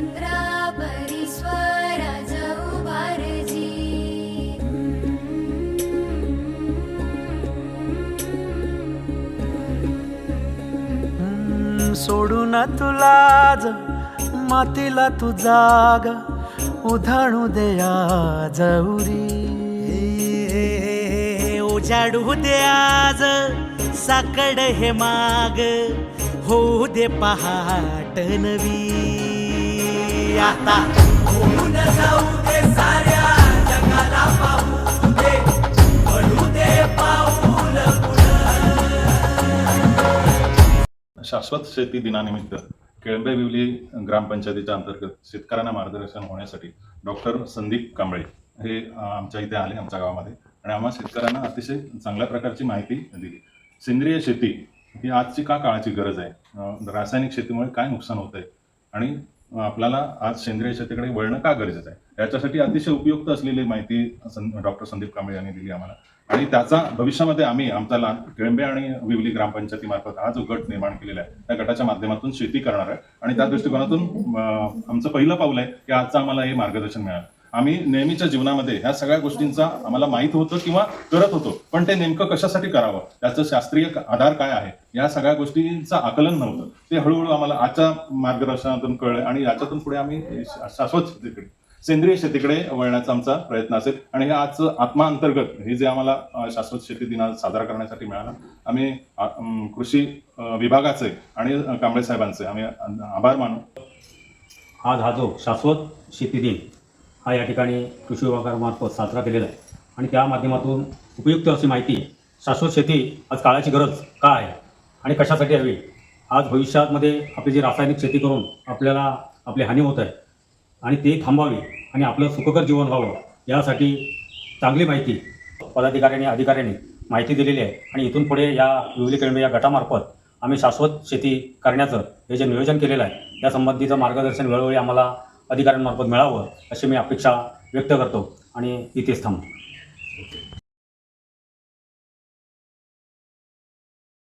चंद्रा परिस्वराज उभारजी. हम्म, सोडून तुला ज मातीला तू जाग उधाणू दया जवरी उजाडू दे आज साकड हे माग होऊ दे पहाट नवी. आता होऊन जाऊ दे साऱ्या जगाला पाहू दे पडू दे पाऊल शाश्वत शेती दिनानिमित्त केळंबे विवली ग्रामपंचायतीच्या अंतर्गत शेतकऱ्यांना मार्गदर्शन होण्यासाठी डॉक्टर संदीप कांबळे हे आमच्या इथे आले आमच्या गावामध्ये. आणि आम्हा शेतकऱ्यांना अतिशय चांगल्या प्रकारची माहिती दिली. सेंद्रिय शेती ही आजची का काळाची गरज आहे? रासायनिक शेतीमुळे काय नुकसान होत आहे आणि आपल्याला आज सेंद्रिय शेतीकडे वळणं का गरजेचं आहे? याच्यासाठी अतिशय उपयुक्त असलेली माहिती डॉक्टर संदीप कांबळे यांनी दिली आम्हाला. आणि त्याचा भविष्यामध्ये आम्ही आमचा लहान केळंबे आणि विवली ग्रामपंचायतीमार्फत हा जो गट निर्माण केलेला आहे. त्या गटाच्या माध्यमातून शेती करणार आहे. आणि त्या दृष्टिकोनातून आमचं पहिलं पाऊल आहे की आजचं आम्हाला हे मार्गदर्शन मिळालं. आम्ही नेहमीच्या जीवनामध्ये ह्या सगळ्या गोष्टींचा आम्हाला माहीत होतं किंवा करत होतो. पण ते नेमकं कशासाठी करावं? त्याचं शास्त्रीय आधार काय आहे? या सगळ्या गोष्टींचं आकलन नव्हतं. ते हळूहळू आम्हाला आजच्या मार्गदर्शनातून कळलं आणि याच्यातून पुढे आम्ही शाश्वत शेतीकडे सेंद्रिय शेतीकडे वळण्याचा आमचा प्रयत्न असेल. आणि हे आजचं आत्मा अंतर्गत हे जे आम्हाला शाश्वत शेती दिन साजरा करण्यासाठी मिळाला आम्ही कृषी विभागाचे आणि कांबळे साहेबांचे आम्ही आभार मानू. आज हा जो शाश्वत शेती दिन हा या ठिकाणी कृषी विभागामार्फत साजरा केलेला आहे. आणि त्या माध्यमातून उपयुक्त अशी माहिती शाश्वत शेती आज काळाची गरज का आहे? आणि कशासाठी हवी? आज भविष्यामध्ये आपली जी रासायनिक शेती करून आपल्याला आपली हानी होत आहे आणि ते थांबावी आणि आपलं सुखकर जीवन व्हावं यासाठी चांगली माहिती पदाधिकाऱ्यांनी अधिकाऱ्यांनी माहिती दिलेली आहे. आणि इथून पुढे या विवली केळमे या गटामार्फत आम्ही शाश्वत शेती करण्याचं हे जे नियोजन केलेलं आहे या संबंधीचं मार्गदर्शन वेळोवेळी आम्हाला अधिकाऱ्यांमार्फत मिळावं अशी मी अपेक्षा व्यक्त करतो आणि इथेच थांबतो.